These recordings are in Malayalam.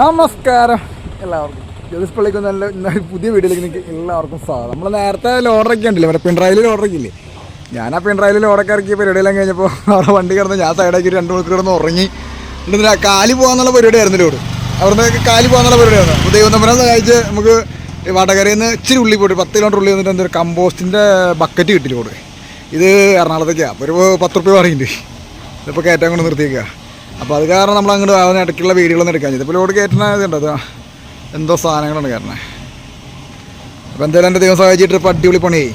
നമസ്കാരം. എല്ലാവർക്കും. ജ്യോതിസ് പള്ളിക്ക് നല്ല പുതിയ വീഡിയോയിലേക്ക് എനിക്ക് എല്ലാവർക്കും സ്വാഗതം. നമ്മൾ നേരത്തെ ലോഡറൊക്കെ ഉണ്ടല്ലോ. ഇവിടെ പിണറായിൽ ലോഡറൊക്കെ ഇല്ലേ? ഞാൻ ആ പിണറായിൽ ലോഡൊക്കെ ഇറക്കിയ പരിപാടിയെല്ലാം കഴിഞ്ഞപ്പോൾ അവിടെ വണ്ടി കിടന്ന് ഞാൻ സൈഡാക്കി രണ്ട് മണിക്കൂർ കിടന്ന് ഉറങ്ങി. എന്നിട്ട് കാലി പോകാന്നുള്ള പരിപാടിയായിരുന്നു ലോഡ് അവിടുന്ന് കാലി പോകാന്നുള്ള പരിപാടിയായിരുന്നു. അപ്പോൾ ദൈവം തമ്മിലെ സഹായിച്ച് നമുക്ക് വടകരയിൽ നിന്ന് ഇച്ചിരി ഉള്ളി പോയിട്ട് പത്ത് കിലോമീറ്റർ ഉള്ളി വന്നിട്ട് എന്തൊരു കമ്പോസ്റ്റിന്റെ ബക്കറ്റ് കിട്ടി ലോഡ് ഇത് എറണാകുളത്തേക്കാണ് അപ്പോൾ ഒരു പത്ത് റുപ്യ പറയുന്നുണ്ട്. ഇതിപ്പോൾ കയറ്റാൻ കൊണ്ട് നിർത്തിയേക്കുക അപ്പോൾ അത് കാരണം നമ്മൾ അങ്ങോട്ട് അതിന് ഇടയ്ക്കുള്ള വീഡിയോകളൊന്നും എടുക്കാൻ ചെയ്തു ഇപ്പോൾ ലോഡ് കയറ്റുന്ന ഇതുണ്ട്. അത് എന്തോ സാധനങ്ങളാണ് കാരണം അപ്പോൾ എന്തായാലും എന്റെ ദൈവം സഹായിച്ചിട്ട് ഇപ്പോൾ അടിപൊളി പണിയായി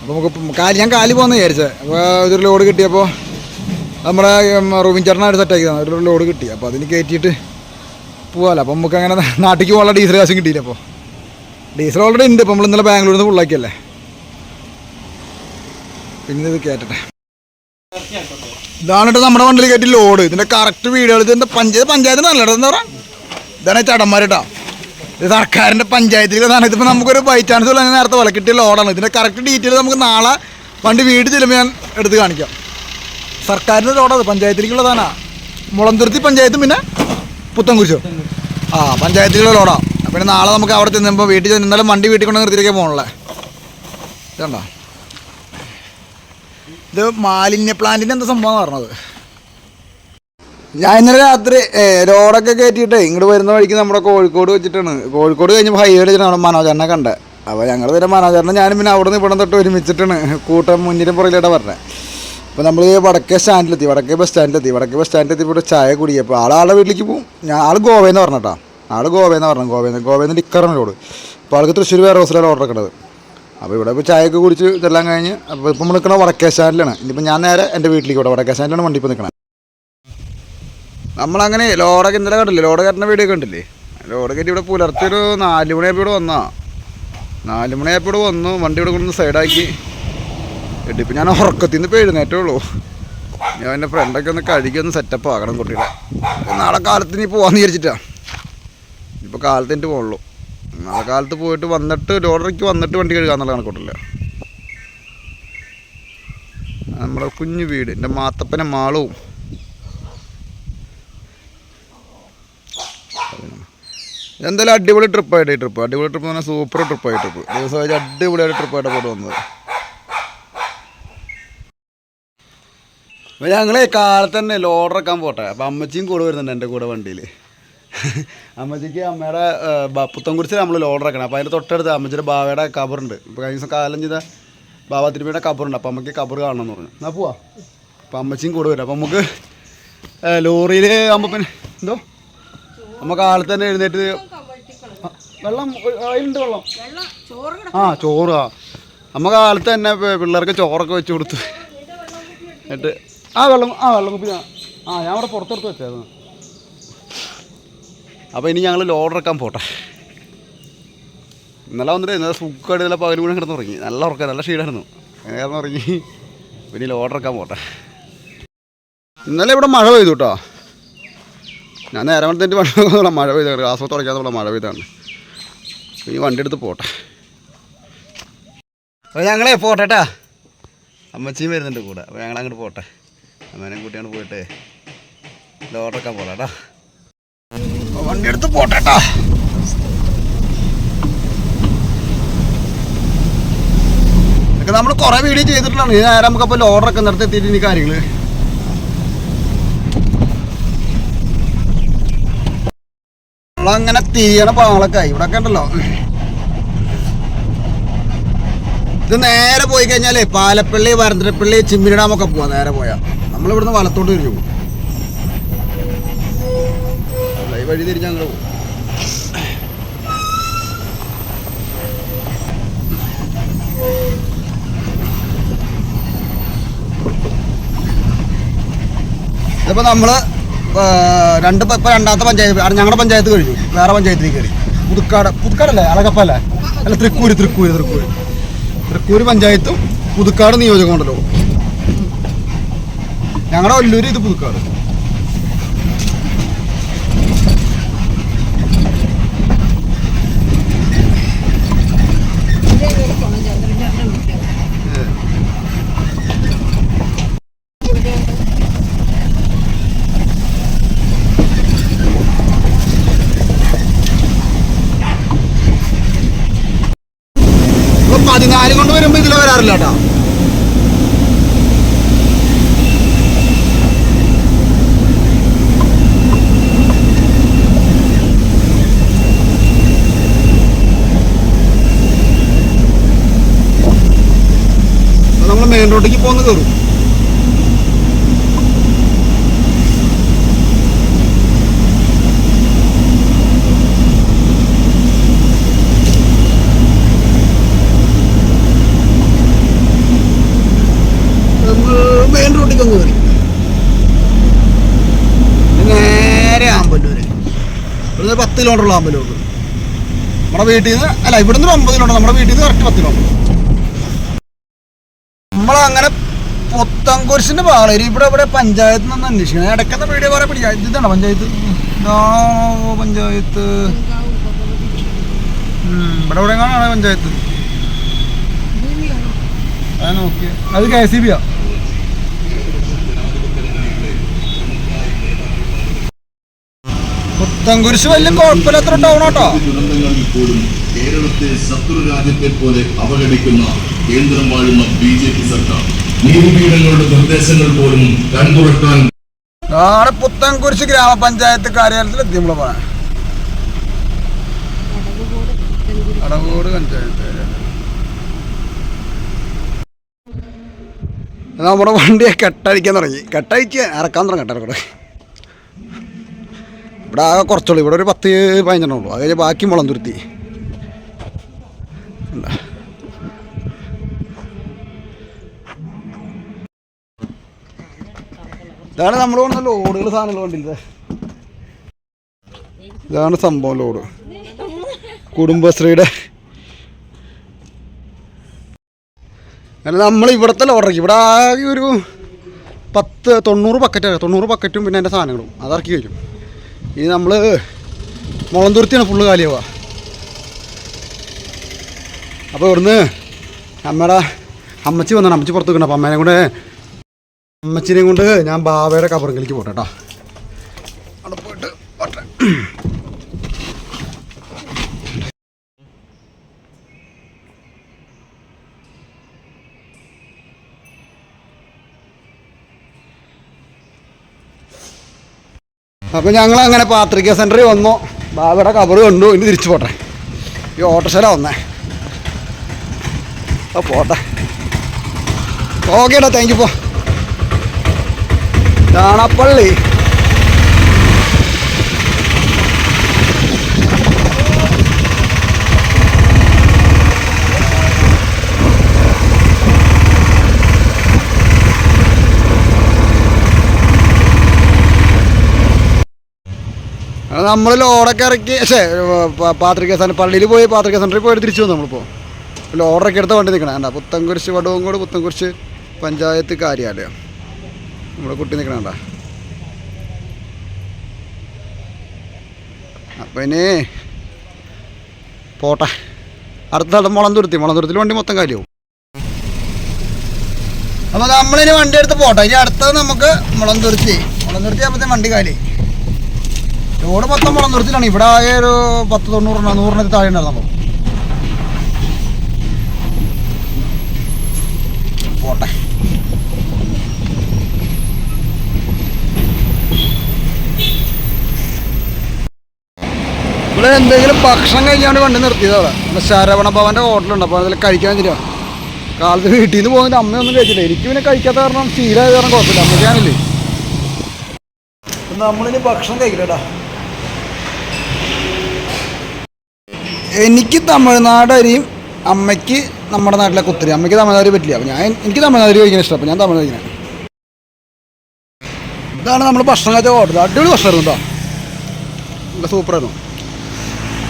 അപ്പോൾ നമുക്ക് കാലി ഞാൻ കാലി പോകുന്ന വിചാരിച്ചത് അപ്പോൾ ഇതൊരു ലോഡ് കിട്ടിയപ്പോൾ നമ്മുടെ റൂമിൻ ചേട്ടനായിട്ട് സെറ്റാക്കി തന്നെ ഒരു ലോഡ് കിട്ടി. അപ്പോൾ അതിന് കയറ്റിയിട്ട് പോകാമല്ലോ അപ്പോൾ നമുക്ക് അങ്ങനെ നാട്ടിലേക്ക് പോകാനുള്ള ഡീസൽ കാശും കിട്ടിയില്ല അപ്പോൾ ഡീസൽ ഓൾറെഡി ഉണ്ട്. ഇപ്പോൾ നമ്മൾ ഇന്നലെ ബാംഗ്ലൂരിൽ നിന്ന് ഫുള്ളാക്കിയല്ലേ പിന്നെ ഇത് കയറ്റട്ടെ. ഇതാണ് നമ്മുടെ വണ്ടിയിൽ കയറ്റി ലോഡ് ഇതിന്റെ കറക്റ്റ് വീടുകൾ ഇതിന്റെ പഞ്ചായത്ത് പഞ്ചായത്ത് നല്ലത് എന്താ പറയാ? ഇതാണ് ഈ ഇത് സർക്കാരിന്റെ പഞ്ചായത്തിൽ ഇതാണ് ഇതിപ്പോൾ നമുക്കൊരു ബൈ ചാൻസ് ഉള്ള നേരത്തെ വില കിട്ടിയ ലോഡാണ് ഇതിന്റെ കറക്റ്റ് ഡീറ്റെയിൽ നമുക്ക് നാളെ വണ്ടി വീട് ചെല്ലുമ്പോൾ ഞാൻ എടുത്ത് കാണിക്കാം. സർക്കാരിന്റെ ലോഡാണ് പഞ്ചായത്തിലേക്കുള്ളതാണ്. മുളന്തുരുത്തി പഞ്ചായത്തും പിന്നെ പുത്തൻകുരിശോ. ആ പഞ്ചായത്തിലുള്ള ലോഡാണ് പിന്നെ നാളെ നമുക്ക് അവിടെ ചെന്നുമ്പോൾ വീട്ടിൽ ചെന്നാലും വണ്ടി വീട്ടിൽ കൊണ്ട് നിർത്തിയിട്ടൊക്കെ പോകണല്ലേ ഇതുണ്ടോ? ഇത് മാലിന്യ പ്ലാന്റിന്റെ എന്താ സംഭവം പറഞ്ഞത്? ഞാൻ ഇന്നലെ രാത്രി റോഡൊക്കെ കയറ്റിയിട്ടേ ഇങ്ങോട്ട് വരുന്ന വഴിക്ക് നമ്മുടെ കോഴിക്കോട് വെച്ചിട്ടാണ്. കോഴിക്കോട് കഴിഞ്ഞപ്പോൾ ഹൈവേ വെച്ചിട്ടാണ് മനോജറിനെ കണ്ടത് അപ്പോൾ ഞങ്ങൾ വരെ മനോജറിനെ ഞാനും പിന്നെ അവിടെ നിന്ന് ഇവിടെ തൊട്ട് ഒരുമിച്ചിട്ടാണ് കൂട്ടം മുന്നിലും പുറകിലായിട്ട് പറഞ്ഞത് അപ്പോൾ നമ്മൾ വടക്കേ സ്റ്റാൻഡിലെത്തി വടക്കേ ബസ് സ്റ്റാൻഡിലെത്തി. വടക്കേ ബസ് സ്റ്റാൻഡിലെത്തി ഇവിടെ ചായ കുടിയപ്പോൾ ആളാളുടെ വീട്ടിലേക്ക് പോകും ഞാൻ ആൾ ഗോവയെന്ന് പറഞ്ഞിട്ടാ ആൾ ഗോവയെന്ന് പറഞ്ഞു ഗോവയെന്ന് ഗോവയെന്ന് ഡിക്കറിനോട് അപ്പോൾ ആൾക്ക് തൃശ്ശൂർ വേറെ ഹോസ്റ്റലാണ് ഓർഡർ എടുക്കുന്നത് അപ്പോൾ ഇവിടെ ഇപ്പോൾ ചായയൊക്കെ കുടിച്ച് ഇതെല്ലാം കഴിഞ്ഞ് അപ്പോൾ ഇപ്പം നമ്മൾ നിൽക്കുന്ന വടക്കേശാനിലാണ്. ഇനിയിപ്പോൾ ഞാൻ നേരെ എന്റെ വീട്ടിലേക്ക് ഇവിടെ വടക്കേശാനിലാണ് വണ്ടി ഇപ്പോൾ നിൽക്കണം നമ്മളങ്ങനെ ലോഡൊക്കെ ഇന്നലെ കണ്ടില്ലേ? ലോഡ് കയറ്റുന്ന വീഡിയോ കണ്ടില്ലേ? ലോഡ് കയറ്റി ഇവിടെ പുലർത്തി ഒരു നാല് മണിയായപ്പോൾ ഇവിടെ വന്നാ. നാല് മണിയായപ്പോൾ ഇവിടെ വന്നു. വണ്ടി ഇവിടെ കൊണ്ടൊന്ന് സൈഡാക്കി. ഇട്ടിപ്പോൾ ഞാൻ ഉറക്കത്തിൽ നിന്ന് ഇപ്പോൾ ഉള്ളൂ. ഞാൻ എന്റെ ഫ്രണ്ടൊക്കെ ഒന്ന് കഴുകി ഒന്ന് സെറ്റപ്പ് ആക്കണം കുട്ടിയുടെ നാളെ കാലത്ത് ഇനി പോകാമെന്ന് വിചാരിച്ചിട്ടാണ് ഇപ്പോൾ കാലത്ത് എനിക്ക് പോകുള്ളൂ നാളെ കാലത്ത് പോയിട്ട് വന്നിട്ട് ലോഡറിക്ക് വന്നിട്ട് വണ്ടി കഴുകാന്നുള്ള കണക്കൂട്ടില്ല. നമ്മുടെ കുഞ്ഞു വീട് എന്റെ മാത്തപ്പനെ മാളവും എന്തായാലും അടിപൊളി ട്രിപ്പായിട്ട് ഈ ട്രിപ്പ് അടിപൊളി ട്രിപ്പ് പറഞ്ഞാൽ സൂപ്പർ ട്രിപ്പായി ട്രിപ്പ് ദിവസമായിട്ട് അടിപൊളിയായിട്ട് ട്രിപ്പായിട്ട് പോയിട്ട് വന്നത് അപ്പോൾ ഞങ്ങളെ കാലത്ത് തന്നെ ലോഡറക്കാൻ പോട്ടെ. അപ്പോൾ അമ്മച്ചിയും കൂടെ വരുന്നുണ്ട് എന്റെ കൂടെ വണ്ടിയിൽ അമ്മച്ചിക്ക് അമ്മയുടെ പുത്തൻകുറിച്ച് നമ്മൾ ലോഡർ ഇറക്കണം അപ്പോൾ അതിന്റെ തൊട്ടടുത്ത് അമ്മച്ചിയുടെ ബാവയുടെ കബറുണ്ട്. ഇപ്പോൾ കഴിഞ്ഞ ദിവസം കാലം ചെയ്ത ബാബ തിരുമയുടെ കബറുണ്ട്. അപ്പോൾ അമ്മയ്ക്ക് കബറ് കാണണം എന്ന് പറഞ്ഞു. എന്നാൽ പോവാ? അപ്പോൾ അമ്മച്ചിയും കൂടെ വരും. അപ്പോൾ നമുക്ക് ലോറിയിൽ ആകുമ്പോൾ പിന്നെ എന്തോ? നമ്മൾ കാലത്ത് തന്നെ എഴുന്നേറ്റ് വെള്ളം അതിലുണ്ട് വെള്ളം ആ ചോറ് ആ നമ്മൾ കാലത്ത് തന്നെ പിള്ളേർക്ക് ചോറൊക്കെ വെച്ച് കൊടുത്തു. എന്നിട്ട് ആ വെള്ളം ആ വെള്ളം കുപ്പി ആ ആ ഞാൻ അവിടെ പുറത്തെടുത്ത് വെച്ചായിരുന്നു അപ്പോൾ ഇനി ഞങ്ങൾ ലോഡർ ഇറക്കാൻ പോട്ടെ. ഇന്നലെ വന്നിട്ട് ഇന്നലെ സുഖമായിട്ട് ഇന്നലെ പകലും കൂടെ കിടന്ന് തുടങ്ങി നല്ല ഉറക്കം നല്ല ക്ഷീണമായിരുന്നു നേരം തുടങ്ങി പിന്നെ ലോഡർ ഇറക്കാൻ പോട്ടെ. ഇന്നലെ ഇവിടെ മഴ പെയ്തു കേട്ടോ ഞാൻ നേരെ വന്നിട്ട് വണ്ടി മഴ പെയ്താണ് ആസ്വത്ത് തുടയ്ക്കാതെ മഴ പെയ്താണ് ഈ വണ്ടി എടുത്ത് പോട്ടെ. അപ്പോൾ ഞങ്ങളെ പോട്ടെട്ടാ അമ്മച്ചിയും വരുന്നുണ്ട് കൂടെ. അപ്പോൾ ഞങ്ങളങ്ങോട്ട് പോട്ടെ. അമ്മേനെ കൂട്ടിയാണ് പോയിട്ട് ലോഡറൊക്കെ പോട്ടെ കേട്ടോ വണ്ടി എടുത്ത് പോട്ടെട്ടാ. ഇതൊക്കെ നമ്മൾ കുറേ വീഡിയോ ചെയ്തിട്ടുള്ളതാണ് ഈ നേരം നമുക്കപ്പോൾ ലോഡറൊക്കെ നിർത്തി എത്തിയിട്ട് ഇനി കാര്യങ്ങൾ അങ്ങനെ തിരിയണ പാളൊക്കെ ആയി. ഇവിടെ ഉണ്ടല്ലോ. ഇത് നേരെ പോയി കഴിഞ്ഞാലേ പാലപ്പള്ളി വരന്തരപ്പള്ളി ചിമ്മിനി ഡാമൊക്കെ പോവാ. നേരെ പോയാ. നമ്മളിവിടുന്ന് വലത്തോട്ട് തിരിഞ്ഞു പോകും. ഈ വഴി തിരിഞ്ഞ് ഞങ്ങൾ പോകും ഇതിപ്പോൾ നമ്മൾ രണ്ട് ഇപ്പം രണ്ടാമത്തെ പഞ്ചായത്ത് ഞങ്ങളുടെ പഞ്ചായത്ത് കഴിഞ്ഞു. വേറെ പഞ്ചായത്തിലേക്ക് കയറി. പുതുക്കാട് പുതുക്കാടല്ലേ അളകപ്പല്ലേ അല്ല തൃക്കൂര് തൃക്കൂര് തൃക്കൂര്. തൃക്കൂര് പഞ്ചായത്തും പുതുക്കാട് നിയോജകമണ്ഡലവും ഞങ്ങളുടെ ഒല്ലൂര് ഇത് പുതുക്കാട്. കേട്ടോ നമ്മൾ മെയിൻ റോഡിലേക്ക് പോകുന്ന കയറും മെയിൻ റോഡിലേക്ക് ഒന്ന് കയറി നേരെ ആമ്പല്ലൂര് ഇവിടുന്ന് പത്ത് കിലോമീറ്റർ ഉള്ള ആമ്പല്ലൂർ നമ്മുടെ വീട്ടിൽ നിന്ന് അല്ല ഇവിടെ ഒരു ഒമ്പത് കിലോമീറ്റർ നമ്മുടെ വീട്ടിൽ നിന്ന് കറക്റ്റ് പത്ത് കിലോമീറ്റർ നമ്മളങ്ങനെ പുത്തൻകുരിശിന്റെ പാളേരി ഇവിടെ ഇവിടെ പഞ്ചായത്തിൽ നിന്ന് അന്വേഷിക്കണം. ഇടയ്ക്കത്തെ വീഡിയോ പറയാൻ പിടിക്കാം ഇതാണോ പഞ്ചായത്ത്? ഇതാണോ പഞ്ചായത്ത്? ഇവിടെ ഇവിടെ കാണാണ് പഞ്ചായത്ത്? അത് നോക്കിയ. അത് കെ സി ബിയാ പുത്തൻകുരിശ് വലിയ കുഴപ്പമില്ലാത്ത ടൗൺ കേട്ടോ കേരളത്തെ ശത്രു രാജ്യത്തെ പോലെ അവഗണിക്കുന്ന കേന്ദ്രം വാഴുന്ന ബി ജെ പി സർക്കാർ. നീതിപീഠങ്ങളുടെ നിർദ്ദേശങ്ങൾ പോലും കൺതുറക്കാൻ നാളെ പുത്തൻകുരിശ് ഗ്രാമപഞ്ചായത്ത് കാര്യാലയത്തിൽ എത്തി നമ്മളെ പോണേ. അടവൂട് പഞ്ചായത്ത്. നമ്മുടെ വണ്ടിയെ കെട്ടഴിക്കാൻ തുടങ്ങി. കെട്ടഴിക്കാൻ ഇറക്കാൻ തുടങ്ങി കെട്ടറക്കൂടെ ഇവിടെ ആകെ കുറച്ചുള്ളൂ. ഇവിടെ ഒരു പത്ത് പതിനെണ്ണം ഉള്ളൂ. അത് ബാക്കി മുളം തുരുത്തി? ഇതാണ് നമ്മൾ കൊണ്ട ലോഡുകൾ സാധനങ്ങൾ കണ്ടില്ലേ? ഇതാണ് സംഭവം ലോഡ്. കുടുംബശ്രീയുടെ. അല്ല നമ്മൾ ഇവിടുത്തെ ലോഡറക്കി ഇവിടെ ആകെ ഒരു പത്ത് തൊണ്ണൂറ് ബക്കറ്റ് തൊണ്ണൂറ് ബക്കറ്റും പിന്നെ എന്റെ സാധനങ്ങളും. അതിറക്കി വരും. ഇനി നമ്മൾ മുളന്തുരുത്തിയാണ് ഫുള്ള് കാലിയാവുക. അപ്പോൾ ഇവിടുന്ന് അമ്മയുടെ അമ്മച്ചി വന്നാണ്. അമ്മച്ചി പുറത്ത് നിൽക്കണം അപ്പോൾ അമ്മേനെ കൊണ്ട് അമ്മച്ചിനെയും കൊണ്ട് ഞാൻ ബാബയുടെ കബറിലേക്ക് പോട്ടെ കേട്ടോ അവിടെ പോയിട്ട് പോട്ടെ. അപ്പോൾ ഞങ്ങൾ അങ്ങനെ പാത്രിക സെന്ററിൽ വന്നു. ബാബയുടെ കബറ് കണ്ടു. ഇനി തിരിച്ചു പോട്ടെ. ഈ ഓട്ടോശല വന്നേ. അപ്പോൾ പോട്ടെ. ഓക്കേടാ താങ്ക് യു പോ. ചാണപ്പള്ളി. നമ്മൾ ലോഡൊക്കെ ഇറക്കി പക്ഷേ പാത്രിക സെന്റർ പള്ളിയിൽ പോയി പാത്രിക സെന്ററിൽ പോയി തിരിച്ചു വന്നു നമ്മളിപ്പോൾ ലോഡൊക്കെ എടുത്ത വണ്ടി നിൽക്കണം വേണ്ട പുത്തൻകുരിശ് വടവങ്കോട് പുത്തൻകുരിശ് പഞ്ചായത്ത് കാര്യാലയം. നമ്മുടെ കുട്ടി നിൽക്കണണ്ട അപ്പം ഇനി പോട്ടെ. അടുത്ത സ്ഥലം മുളന്തുരുത്തി. മുളന്തുരുത്തിൽ വണ്ടി മൊത്തം കാര്യവും. അപ്പോൾ നമ്മളിനി വണ്ടി എടുത്ത് പോട്ടെ. ഇനി അടുത്തത് നമുക്ക് മുളന്തുരുത്തി. മുളന്തുരുത്തി ആകുമ്പോഴത്തേക്കും വണ്ടി കാലി. റോഡ് മൊത്തം നിർത്തിലാണ് ഇവിടെ ആകെ ഒരു പത്ത് തൊണ്ണൂറിന് നൂറിന് താഴെ ഉണ്ടായിരുന്നു പോട്ടെ. ഇവിടെ എന്തെങ്കിലും ഭക്ഷണം കഴിക്കാണ്ട് വണ്ടി നിർത്തിയതാണ്. നമ്മുടെ ശരവണ ഭവന്റെ ഹോട്ടലുണ്ട് അപ്പോൾ അതിൽ കഴിക്കാൻ തരിക കാലത്ത് വീട്ടിൽ നിന്ന് പോകുന്നത് അമ്മയൊന്നും കഴിച്ചില്ല എനിക്ക് പിന്നെ കഴിക്കാത്ത കാരണം ശീലമായ കാരണം കുഴപ്പമില്ല. അമ്മയ്ക്കാണില്ലേ നമ്മളിനി ഭക്ഷണം കഴിക്കില്ലടാ എനിക്ക് തമിഴ്നാട് അരിയും അമ്മയ്ക്ക് നമ്മുടെ നാട്ടിലെ കുത്തിരി അമ്മയ്ക്ക് തമിഴ്നാട് പറ്റില്ല. അപ്പം ഞാൻ എനിക്ക് തമിഴ്നാട് കഴിക്കാൻ ഇഷ്ടം. അപ്പം ഞാൻ തമിഴ്നാട് കഴിക്കുന്നത് ഇതാണ് നമ്മൾ ഭക്ഷണം കഴിച്ച ഓർഡർ അടിപൊളി ഭക്ഷണമായിരുന്നു കേട്ടോ. നല്ല സൂപ്പറായിരുന്നു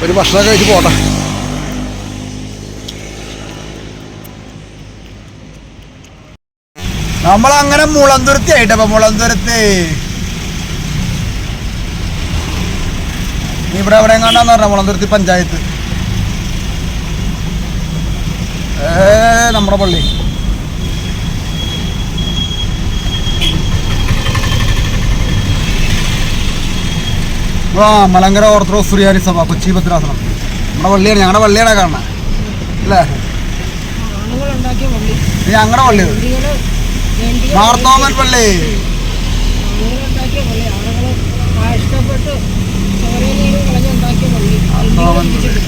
ഒരു ഭക്ഷണം കഴിച്ച് പോട്ടെ. നമ്മളങ്ങനെ മുളന്തുരുത്തി ആയിട്ടപ്പോ മുളന്തുരുത്തി. ഇവിടെ എവിടെ കണ്ടാന്ന് പറഞ്ഞ മുളന്തുരുത്തി പഞ്ചായത്ത് ഏ നമ്മുടെ പള്ളി. ആ മലങ്കര ഓർത്തഡോക്സ് സുറിയാനി സഭ കൊച്ചി ഭദ്രാസനം. നമ്മുടെ പള്ളിയാണ് ഞങ്ങളുടെ പള്ളിയാണ് കാണുന്നത് അല്ലേ? ഞങ്ങളുടെ പള്ളി മാർത്തോമൻ പള്ളി. മാർത്തോമൻ പള്ളി ആളുകൾ കഷ്ടപ്പെട്ട് ചോരനീര് കളഞ്ഞുണ്ടാക്കിയ പള്ളി മാർത്തോമൻ പള്ളി.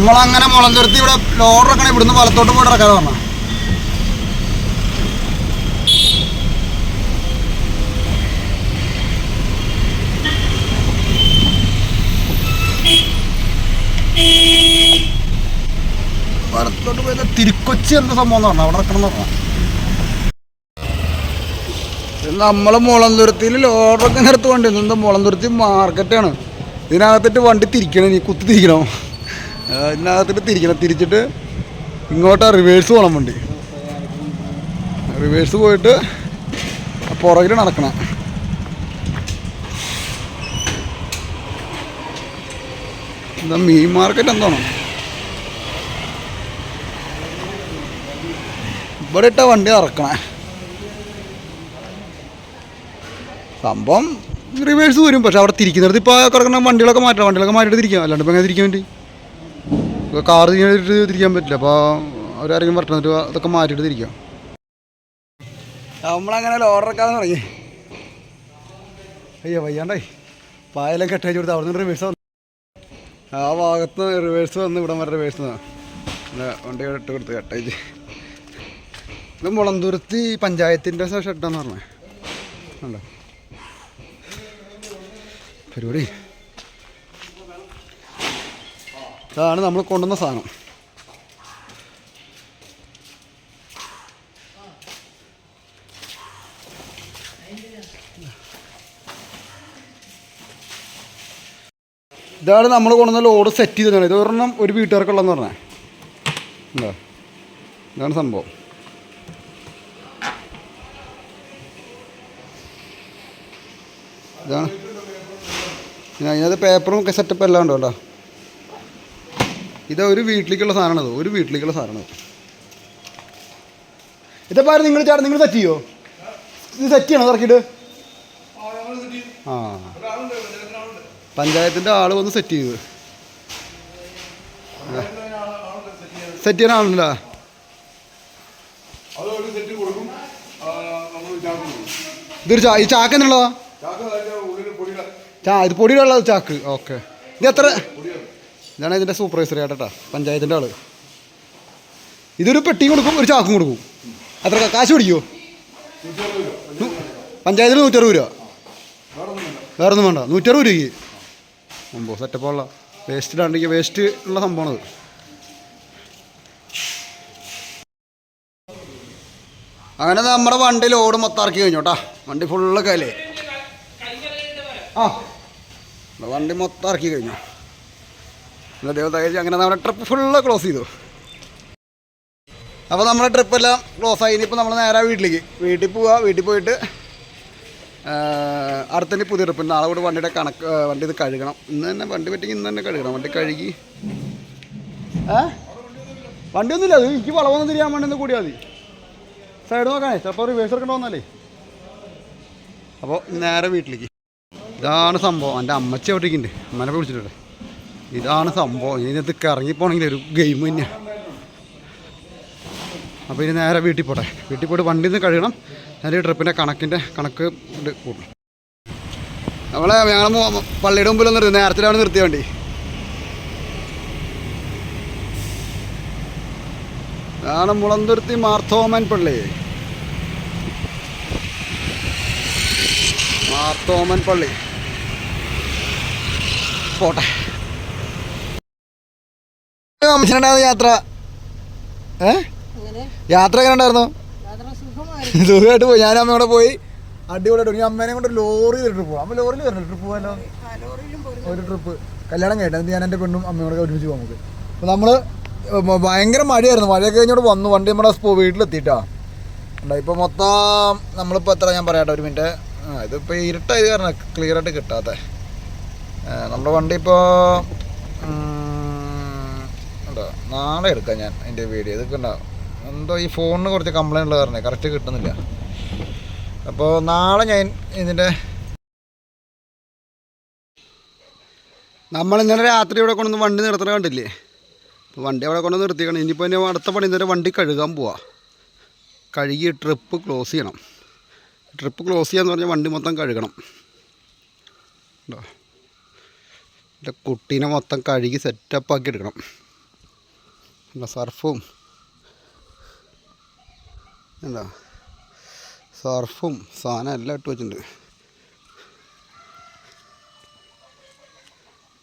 നമ്മളങ്ങനെ മുളന്തുരുത്തി ഇവിടെ ലോഡറൊക്കെ ഇവിടുന്ന് വലത്തോട്ട് പോയിട്ട് ഇറക്കാതെ പറഞ്ഞ വലത്തോട്ട് പോയത് തിരുക്കൊച്ചി എന്ന സംഭവം എന്ന് അവിടെ ഇറക്കണം എന്ന് പറഞ്ഞാൽ നമ്മൾ മുളന്തുരുത്തിയിൽ ലോഡറൊക്കെ നിർത്തുകൊണ്ട് എന്താ മുളന്തുരുത്തി മാർക്കറ്റാണ് ഇതിനകത്തിട്ട് വണ്ടി തിരിക്കണം നീ കുത്തി തിരിക്കണം. ഇതിനകത്തിട്ട് തിരിക്കണം. തിരിച്ചിട്ട് ഇങ്ങോട്ട് റിവേഴ്സ് പോകണം വണ്ടി. റിവേഴ്സ് പോയിട്ട് പുറകിൽ നടക്കണം. എന്താ മീൻ മാർക്കറ്റ് എന്താണോ? ഇവിടെ ഇട്ട വണ്ടി ഇറക്കണേ സംഭവം റിവേഴ്സ് വരും. പക്ഷെ അവിടെ തിരിക്കുന്നിടത്ത് ഇപ്പോൾ കിടക്കുന്ന വണ്ടികളൊക്കെ മാറ്റണം. വണ്ടികളൊക്കെ മാറ്റിയിട്ട് തിരിക്കാം. അല്ലാണ്ട് ഇപ്പം എങ്ങനെ തിരിക്കാൻ വേണ്ടി? തിരിഞ്ഞിട്ട് തിരിക്കാൻ പറ്റില്ല. അപ്പോൾ അവരാരെങ്കിലും പറഞ്ഞിട്ട് അതൊക്കെ മാറ്റിയിട്ട് തിരിക്കാം. നമ്മളങ്ങനെ ലോഡറൊക്കെ തുടങ്ങി അയ്യോ വയ്യാണ്ടായി. പായലൊക്കെ കെട്ടി കൊടുത്ത് അവിടെ നിന്ന് റിവേഴ്സ് ആ ഭാഗത്ത് റിവേഴ്സ് വന്ന് ഇവിടെ വരെ റിവേഴ്സ് വണ്ടി ഇട്ട് കൊടുത്ത് കെട്ടേജ് ഇത് മുളന്തുരുത്തി പഞ്ചായത്തിന്റെ ഷെഡാന്ന് പറഞ്ഞേ. ഉണ്ടോ പരിപാടി. ഇതാണ് നമ്മൾ കൊണ്ടുവന്ന സാധനം. ഇതാണ് നമ്മൾ കൊണ്ടുവന്ന ലോഡ് സെറ്റ് ചെയ്തതാണ്. ഇത് ഒരെണ്ണം ഒരു വീട്ടുകാർക്കുള്ളതെന്ന് പറഞ്ഞേ. എന്താ ഇതാണ് സംഭവം. ഇതാണ്. പിന്നെ അതിനകത്ത് പേപ്പറും ഒക്കെ സെറ്റപ്പ് എല്ലാം ഉണ്ടോ? കേട്ടോ ഇത് ഒരു വീട്ടിലേക്കുള്ള സാധനമാണത് ഒരു വീട്ടിലേക്കുള്ള സാധനമാണ് ഇതിപ്പോൾ ആരും നിങ്ങൾ ചേട്ടൻ നിങ്ങൾ സെറ്റ് ചെയ്യോ? ഇത് സെറ്റ് ചെയ്യണോ ഇറക്കിയിട്ട് ആ. പഞ്ചായത്തിന്റെ ആൾ വന്ന് സെറ്റ് ചെയ്തു. സെറ്റ് ചെയ്യാൻ ഇതൊരു ചാ ഈ ചാക്ക് എന്നുള്ളതാ ചാ ഇത് പൊടിയുള്ള ചാക്ക് ഓക്കെ. ഇത് എത്ര ഇതാണ് ഇതിന്റെ സൂപ്പർവൈസർ ചേട്ടാ പഞ്ചായത്തിന്റെ ആൾ ഇതൊരു പെട്ടി കൊടുക്കും ഒരു ചാക്കും കൊടുക്കും. അത്ര കാശ് പിടിക്കുമോ പഞ്ചായത്തിൽ നൂറ്ററുപത് രൂപ. വേറെ ഒന്നും വേണ്ട നൂറ്ററുപത് രൂപയ്ക്ക്. സംഭവം സെറ്റപ്പുള്ള വേസ്റ്റ് ഇടാണ്ടെങ്കിൽ വേസ്റ്റ് ഉള്ള സംഭവമാണത്. അങ്ങനെ നമ്മുടെ വണ്ടി ലോഡ് മൊത്തം ഇറക്കി കഴിഞ്ഞു കേട്ടാ. വണ്ടി ഫുള്ള് കലേ ആ വണ്ടി മൊത്തം ഇറക്കി കഴിഞ്ഞു. പിന്നെ ദൈവം അങ്ങനെ നമ്മുടെ ട്രിപ്പ് ഫുള്ള് ക്ലോസ് ചെയ്തു. അപ്പോൾ നമ്മുടെ ട്രിപ്പെല്ലാം ക്ലോസ് ആയി. ഇനിയിപ്പോൾ നമ്മൾ നേരെ വീട്ടിലേക്ക്. വീട്ടിൽ പോവുക വീട്ടിൽ പോയിട്ട് അടുത്തന്നെ പുതിയ ട്രിപ്പ് നാളെ കൂടെ വണ്ടിയുടെ കണക്ക് വണ്ടി ഇത് കഴുകണം. ഇന്ന് തന്നെ വണ്ടി പറ്റിയെങ്കിൽ ഇന്ന് തന്നെ കഴുകണം. വണ്ടി കഴുകി. ഏ? വണ്ടിയൊന്നുമില്ല. അത് എനിക്ക് വളവൊന്നും തിരിയാൻ വേണ്ടി ഒന്ന് കൂടിയാൽ മതി. സൈഡ് നോക്കാനേ. ചിലപ്പോൾ റിവേഴ്സ് എടുക്കേണ്ട വന്നാലേ. അപ്പോൾ നേരെ വീട്ടിലേക്ക്. ഇതാണ് സംഭവം. എന്റെ അമ്മച്ചി അവിടെ ഇരിക്കുന്നുണ്ട്. അമ്മനെ വിളിച്ചിട്ടുണ്ട്. ഇതാണ് സംഭവം. ഇതിനകത്ത് ഇറങ്ങിപ്പോണെങ്കിൽ ഒരു ഗെയിം തന്നെയാണ് അപ്പോൾ ഇനി നേരെ വീട്ടിൽ പോട്ടെ. വീട്ടിൽ പോയിട്ട് വണ്ടിയിൽ നിന്ന് കഴുകണം. ഈ ട്രിപ്പിന്റെ കണക്കിന്റെ കണക്ക് കൂട്ടണം. കൂട്ടും നമ്മളെ ഞങ്ങൾ പള്ളിയുടെ മുമ്പിൽ നിർത്തി. നേരത്തിലാണ് നിർത്തിയ വണ്ടി അതാണ് മുളന്തുരുത്തി മാർത്തോമൻ പള്ളി. മാർത്തോമൻ പള്ളി. പോട്ടെ. അമ്മച്ചിനുണ്ടായിരുന്നു യാത്ര. ഏ? യാത്ര എങ്ങനെ ഉണ്ടായിരുന്നു? സുഖമായിട്ട് പോയി. ഞാൻ അമ്മയോടെ പോയി. അടിപൊളിയായിട്ട് ഇനി അമ്മേനെ കൊണ്ട് ലോറി ട്രിപ്പ് പോകാം അമ്മ ലോറിയിൽ വരണം? ട്രിപ്പ് പോയി ഒരു ട്രിപ്പ് കല്യാണം കഴിഞ്ഞു ഞാൻ എന്റെ പെണ്ണും അമ്മയോടൊക്കെ ഒരുമിച്ച് പോകാം നമുക്ക്. അപ്പോൾ നമ്മൾ ഭയങ്കര മഴയായിരുന്നു മഴയൊക്കെ കഴിഞ്ഞോട് വന്നു. വണ്ടി നമ്മുടെ സ്പോ വീട്ടിലെത്തിയിട്ടാ. ഉണ്ടോ ഇപ്പോൾ മൊത്തം നമ്മളിപ്പോൾ എത്ര ഞാൻ പറയാട്ടെ ഒരു മിനിറ്റ് ഇതിപ്പോൾ ഇരുട്ടായത് കാരണം ക്ലിയർ ആയിട്ട് കിട്ടാത്ത. നമ്മുടെ വണ്ടി ഇപ്പോൾ നാളെ എടുക്കാം ഞാൻ എന്റെ വീഡിയോ ഇതൊക്കെ ഉണ്ടാവും എന്തോ ഈ ഫോണിന് കുറച്ച് കംപ്ലയിന്റ് ഉള്ള കാരണം കറക്റ്റ് കിട്ടുന്നില്ല. അപ്പോൾ നാളെ ഞാൻ ഇതിന്റെ നമ്മൾ ഇന്നലെ രാത്രി ഇവിടെ കൊണ്ടൊന്ന് വണ്ടി നിർത്തണ കണ്ടില്ലേ? വണ്ടി അവിടെ കൊണ്ട് നിർത്തിക്കണം ഇനിയിപ്പോൾ ഇനി അടുത്ത പണി ഇന്നലെ വണ്ടി കഴുകാൻ പോവാ. കഴുകി ട്രിപ്പ് ക്ലോസ് ചെയ്യണം. ട്രിപ്പ് ക്ലോസ് ചെയ്യാന്ന് പറഞ്ഞാൽ വണ്ടി മൊത്തം കഴുകണം. കേട്ടോ എന്റെ കുട്ടീനെ മൊത്തം കഴുകി സെറ്റപ്പാക്കി എടുക്കണം. പിന്നെ സർഫും. എന്താ സർഫും സാധനം എല്ലാം ഇട്ട് വെച്ചിട്ടുണ്ട്.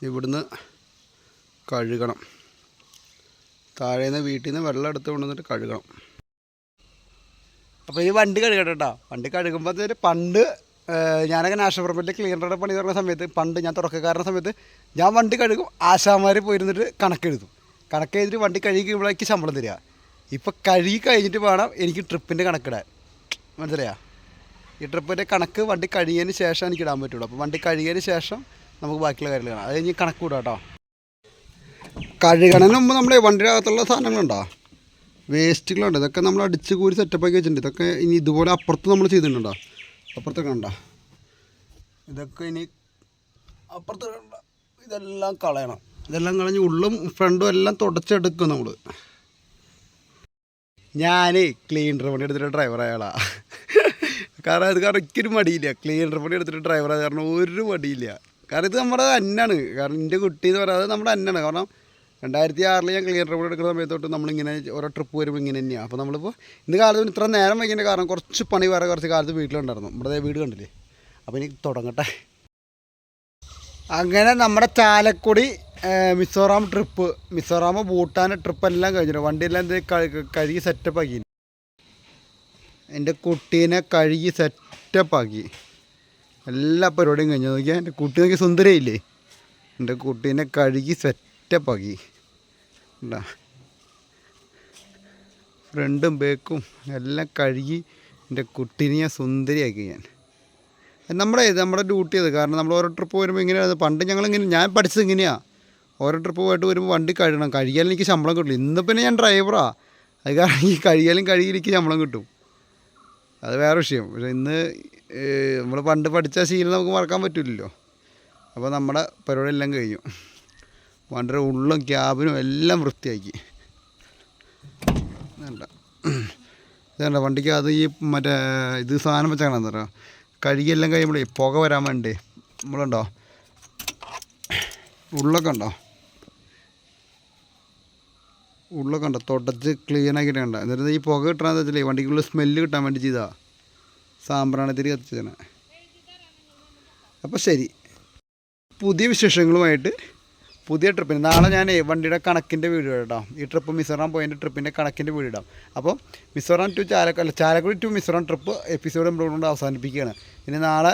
ഇവിടുന്ന് കഴുകണം. താഴേന്ന് വീട്ടിൽ നിന്ന് വെള്ളം എടുത്ത് കൊണ്ടുവന്നിട്ട് കഴുകണം. അപ്പോൾ ഈ വണ്ടി കഴുകട്ടെ കേട്ടോ വണ്ടി കഴുകുമ്പോൾ പണ്ട് ഞാനൊക്കെ നാഷണൽ പ്രോപ്പർട്ടി ക്ലീനറുടെ പണി തുടങ്ങുന്ന സമയത്ത് പണ്ട് ഞാൻ തുറക്കക്കാരുടെ സമയത്ത് ഞാൻ വണ്ടി കഴുകും ആശാമാർ പോയിരുന്നിട്ട് കണക്കെഴുതും. കണക്കെഴുതിട്ട് വണ്ടി കഴുകിക്കുമ്പോഴേക്ക് ശമ്പളം തരിക. ഇപ്പം കഴുകി കഴിഞ്ഞിട്ട് വേണം എനിക്ക് ട്രിപ്പിന്റെ കണക്കിടാൻ. മനസ്സിലായാ? ഈ ട്രിപ്പിന്റെ കണക്ക് വണ്ടി കഴുകിയതിന് ശേഷം എനിക്ക് ഇടാൻ പറ്റുള്ളൂ. അപ്പോൾ വണ്ടി കഴുകിയതിന് ശേഷം നമുക്ക് ബാക്കിയുള്ള കാര്യങ്ങൾ കാണാം. അത് കഴിഞ്ഞ് കണക്ക് കൂടാം കേട്ടോ. കഴുകണതിന് മുമ്പ് നമ്മുടെ വണ്ടിയുടെ അകത്തുള്ള സാധനങ്ങളുണ്ടോ? വേസ്റ്റുകളുണ്ട്. ഇതൊക്കെ നമ്മൾ അടിച്ച് കൂരി സെറ്റപ്പാക്കി വെച്ചിട്ടുണ്ട്. ഇതൊക്കെ ഇനി ഇതുപോലെ അപ്പുറത്ത് നമ്മൾ ചെയ്തിട്ടുണ്ടോ? അപ്പുറത്തൊക്കെ ഉണ്ടോ ഇതൊക്കെ ഇനി അപ്പുറത്ത് കണ്ട? ഇതെല്ലാം കളയണം. ഇതെല്ലാം കളഞ്ഞ് ഉള്ളും ഫ്രണ്ടും എല്ലാം തുടച്ചെടുക്കും നമ്മൾ ഞാൻ ക്ലീനർ പണി എടുത്തിട്ട് ഡ്രൈവർ അയാളാ കാരണം ഇത് കാരണം എനിക്കൊരു മടിയില്ല. ക്ലീനർ പണി എടുത്തിട്ട് ഡ്രൈവർ ആയത് കാരണം ഒരു മടിയില്ല. കാരണം ഇത് നമ്മുടെ അന്നാണ്. കാരണം എന്റെ കുട്ടി എന്ന് പറയുന്നത് നമ്മുടെ അന്നാണ്. കാരണം രണ്ടായിരത്തി ആറിൽ ഞാൻ ക്ലിയർ പണി എടുക്കുന്ന സമയത്തോട്ട് നമ്മളിങ്ങനെ ഓരോ ട്രിപ്പ് വരുമ്പോൾ ഇങ്ങനെ തന്നെയാണ് അപ്പോൾ നമ്മളിപ്പോൾ ഇന്ന് കാലത്ത് ഇത്ര നേരം വൈകിന്റെ കാരണം കുറച്ച് പണി വേറെ കുറച്ച് കാലത്ത് വീട്ടിലുണ്ടായിരുന്നു. നമ്മുടെ വീട് കണ്ടില്ലേ? അപ്പോൾ ഇനി തുടങ്ങട്ടെ. അങ്ങനെ നമ്മുടെ ചാലക്കുടി മിസോറാം ട്രിപ്പ്. മിസോറാം ഭൂട്ടാൻ ട്രിപ്പ് എല്ലാം കഴിഞ്ഞിട്ട് വണ്ടിയെല്ലാം എന്ത് കഴു- കഴുകി സെറ്റപ്പാക്കി എന്റെ കുട്ടീനെ കഴുകി സെറ്റപ്പാക്കി എല്ലാ പരിപാടിയും കഴിഞ്ഞു. നോക്കിയാൽ എന്റെ കുട്ടി നോക്കി സുന്ദരയില്ലേ എന്റെ കുട്ടീനെ കഴുകി സെറ്റപ്പാക്കി ഉണ്ടാ ഫ്രണ്ടും ബേക്കും എല്ലാം കഴുകി എന്റെ കുട്ടീനെ ഞാൻ സുന്ദരിയാക്കി ഞാൻ. നമ്മുടെ നമ്മുടെ ഡ്യൂട്ടി അത്. കാരണം നമ്മൾ ഓരോ ട്രിപ്പ് വരുമ്പോൾ ഇങ്ങനെയാണ് പണ്ട് ഞങ്ങളിങ്ങനെ ഞാൻ പഠിച്ചത് ഇങ്ങനെയാണ് ഓരോ ട്രിപ്പ് പോയിട്ട് വരുമ്പോൾ വണ്ടി കഴുകണം. കഴുകിയാലും എനിക്ക് ശമ്പളം കിട്ടില്ല ഇന്ന് പിന്നെ ഞാൻ ഡ്രൈവറാ അത് കാരണം ഈ കഴുകിയാലും കഴുകി എനിക്ക് ശമ്പളം കിട്ടും. അത് വേറെ വിഷയം. പക്ഷേ ഇന്ന് നമ്മൾ പണ്ട് പഠിച്ച ശീലം നമുക്ക് മറക്കാൻ പറ്റില്ലല്ലോ അപ്പോൾ നമ്മുടെ പരിപാടി എല്ലാം കഴിഞ്ഞു. വണ്ടിയുടെ ഉള്ളും ക്യാബിനും എല്ലാം വൃത്തിയാക്കി. വേണ്ട ഇതേണ്ട. വണ്ടിക്ക് അത് ഈ മറ്റേ ഇത് സാധനം വെച്ചാൽ എന്താ കഴുകിയെല്ലാം കഴിയുമ്പോഴേ പുക വരാൻ വേണ്ടി? നമ്മളുണ്ടോ? ഉള്ളൊക്കെ ഉണ്ടോ? ഉള്ളൊക്കെ കണ്ട? തുടച്ച് ക്ലീൻ ആക്കിയിട്ട് കണ്ട? എന്നിട്ട് ഈ പുക കിട്ടണമെന്ന് വെച്ചാൽ വണ്ടിക്കുള്ളിൽ സ്മെല്ല് കിട്ടാൻ വേണ്ടി ചെയ്താ. സാമ്പ്രാണത്തിരി കത്തിച്ചതിനെ അപ്പോൾ ശരി. പുതിയ വിശേഷങ്ങളുമായിട്ട് പുതിയ ട്രിപ്പിന് നാളെ ഞാൻ വണ്ടിയുടെ കണക്കിന്റെ വീഡിയോ ഇടാം. ഈ ട്രിപ്പ് മിസോറാം പോയിന്റെ ട്രിപ്പിന്റെ കണക്കിന്റെ വീഡിയോ ഇടാം. അപ്പോൾ മിസോറാം ടു ചാലക്കുടി അല്ല Chalakudy to Mizoram trip episode നമ്മളിവിടെ കൊണ്ട് അവസാനിപ്പിക്കുകയാണ്. ഇനി നാളെ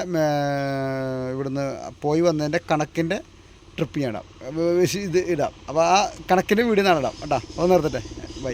ഇവിടുന്ന് പോയി വന്നതിന്റെ കണക്കിന്റെ ട്രിപ്പ് ചെയ്യണം. ഇത് ഇടാം. അപ്പോൾ ആ കണക്കിന്റെ നാളെ ഇടാം. കേട്ടോ. ഒന്ന് നിർത്തട്ടെ. ബൈ.